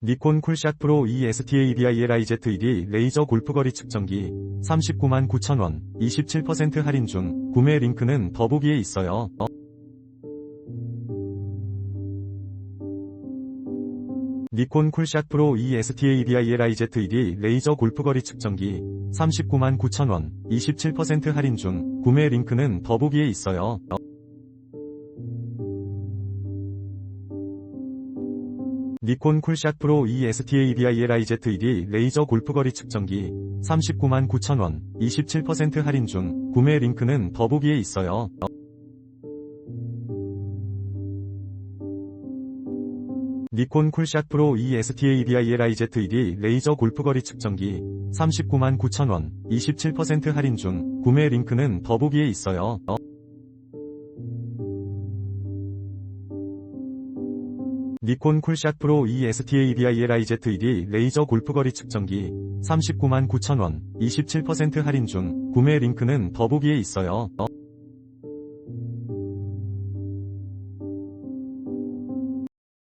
니콘 쿨샷 프로 ESTADILIZ1D 레이저 골프거리 측정기 39만 9천원 27% 할인 중 구매 링크는 더보기에 있어요. 니콘 쿨샷 프로 ESTADILIZ1D 레이저 골프거리 측정기 39만 9천원 27% 할인 중 구매 링크는 더보기에 있어요. 니콘 쿨샷 프로 ESTADILIZ1D 레이저 골프거리 측정기 39만 9천원 27% 할인 중 구매 링크는 더보기에 있어요. 니콘 쿨샷 프로 ESTADILIZ1D 레이저 골프거리 측정기 39만 9천원 27% 할인 중 구매 링크는 더보기에 있어요. 니콘 쿨샷 프로 ESTADILIZ1D 레이저 골프거리 측정기 39만 9천원 27% 할인 중 구매 링크는 더보기에 있어요.